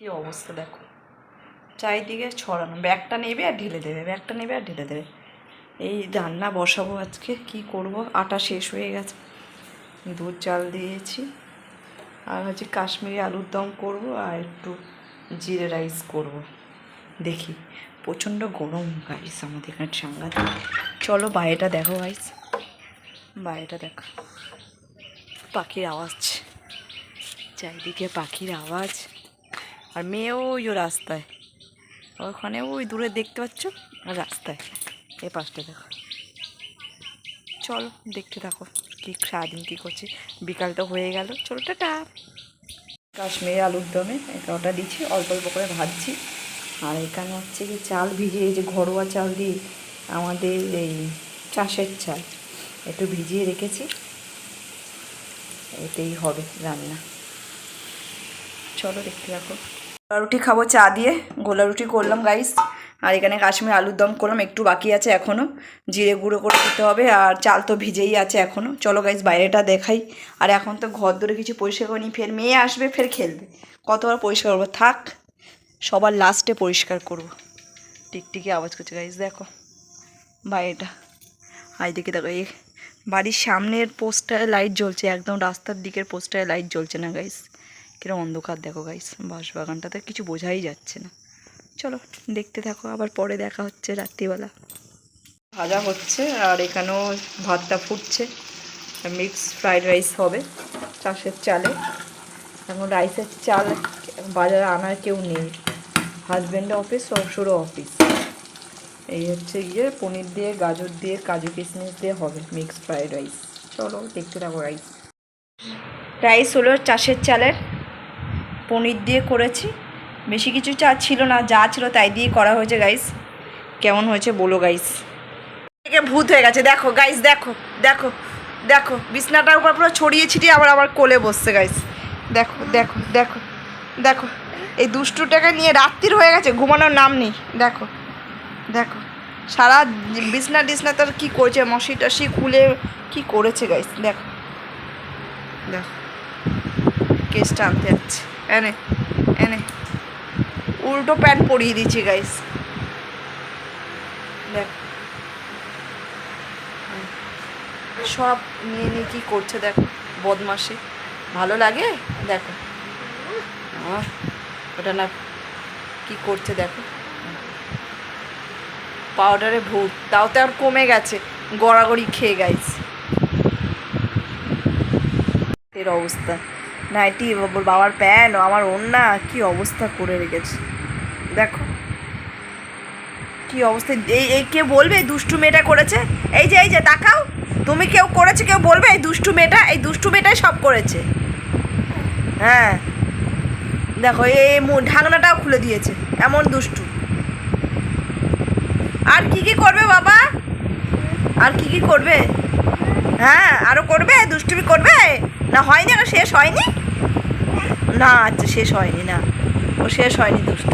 কি অবস্থা দেখো। চারিদিকে ছড়ানো, ব্যাগটা নেবে আর ঢেলে দেবে, ব্যাগটা নেবে আর ঢেলে দেবে। এই রান্না বসাবো আজকে, কি করব? আটা শেষ হয়ে গেছে। দুধ চাল দিয়েছি। আর হচ্ছে কাশ্মীরি আলুর দম করব আর একটু জিরে রাইস করব। দেখি, প্রচণ্ড গরম গাইস আমাদের এখানে সাংঘাতিক। চলো বাইরেটা দেখো গাইস বাইরেটা দেখো। পাখির আওয়াজ, চারিদিকে পাখির আওয়াজ। আর মেয়েও ওই রাস্তায়। ওখানে ওই দূরে দেখতে পাচ্ছ? রাস্তায়। এ পাশটা দেখো। চলো, দেখতে থাকো কি সারাদিন কী করছি। বিকাল তো হয়ে গেল। চলো, টাটা। কাশ্মীরি আলুর দমে ওটা দিচ্ছি। অল্প অল্প করে ভাজছি। আর এখানে হচ্ছে কি চাল ভিজিয়ে যে ঘরোয়া চাল দিয়ে আমাদের এই চাষের চাল, একটু ভিজিয়ে রেখেছি। এতেই হবে রান্না। চলো, দেখতে গোলা রুটি খাব চা দিয়ে। গোলা রুটি করলাম গাইস আর এখানে কাশ্মীর আলুর দম করলাম, একটু বাকি আছে এখনও জিরে গুঁড়ো করে দিতে হবে, আর চাল তো ভিজেই আছে এখনও চলো গাইস বাইরেটা দেখাই। আর এখন তো ঘর ধরে কিছু পরিষ্কার করিনি, ফের মেয়ে আসবে, ফের খেলবে। কতবার পরিষ্কার করব? থাক, সবার লাস্টে পরিষ্কার করব। টিকটিকি আওয়াজ করছে গাইস দেখো। বাইরেটা। আর এদিকে দেখো, এই বাড়ির সামনের পোস্টারে লাইট জ্বলছে, একদম রাস্তার দিকের পোস্টারে লাইট জ্বলছে না গাইস কিরম অন্ধকার দেখো গাইস বাঁশবাগানটাতে কিছু বোঝাই যাচ্ছে না। চলো, দেখতে থাকো, আবার পরে দেখা হচ্ছে রাত্রিবেলা। ভাজা হচ্ছে আর এখানেও ভাতটা ফুটছে। মিক্স ফ্রাইড রাইস হবে, চাষের চালে। এখন রাইসের চাল বাজারে আনার কেউ নেই। হাজব্যান্ড অফিস শ্বশুরও অফিস এই হচ্ছে গিয়ে পনির দিয়ে, গাজর দিয়ে, কাজু কিশমিশ দিয়ে হবে মিক্স ফ্রাইড রাইস চলো, দেখতে থাকো রাইস রাইস হলো চাষের চালের পনির দিয়ে করেছি। বেশি কিছু চা ছিল না, যা ছিল তাই দিয়ে করা হয়েছে গাইস কেমন হয়েছে বলো গাইস থেকে ভূত হয়ে গেছে, দেখো গাইস দেখো দেখো দেখো। বিছনাটার উপর পুরো ছড়িয়ে ছিটিয়ে আবার আবার কোলে বসছে গাইস দেখো দেখো দেখো দেখো। এই দুষ্টুটাকে নিয়ে রাত্রির হয়ে গেছে, ঘুমানোর নাম নেই। দেখো দেখো। সারা বিছনা টিছনা তার কী করেছে, মশি টসি খুলে কি করেছে গাইস দেখো দেখো। কেসটা আনতে যাচ্ছে। এনে এনে। উল্টো প্যান্ট পরিয়ে দিচ্ছি গাইস দেখ। সব নিয়ে নিয়ে কী করছে, দেখো বদমাসি ভালো লাগে? দেখো। ওটা না কি করছে, দেখো। পাউডারে ভূত। তাও তো আর কমে গেছে। গড়াগড়ি খেয়ে গাইস এর অবস্থা। নাইটি বাবার প্যান্ট আমার ওন্না কি অবস্থা করে রেখেছে। দেখো। কি অবস্থা, এই এই কে বলবে দুষ্টু মেয়েটা করেছে? এই যে এই যে, তাকাও। তুমি কেউ করেছে, কেউ বলবে এই দুষ্টু মেয়েটা, এই দুষ্টু মেয়েটাই সব করেছে। হ্যাঁ। দেখো এই ঢাকনাটাও খুলে দিয়েছে, এমন দুষ্টু। আর কি কি করবে বাবা? আর কি কি করবে? হ্যাঁ আরও করবে? দুষ্টুমি করবে? না হয়নি আর শেষ হয়নি? না আচ্ছা শেষ হয়নি না। ও শেষ হয়নি দুষ্টু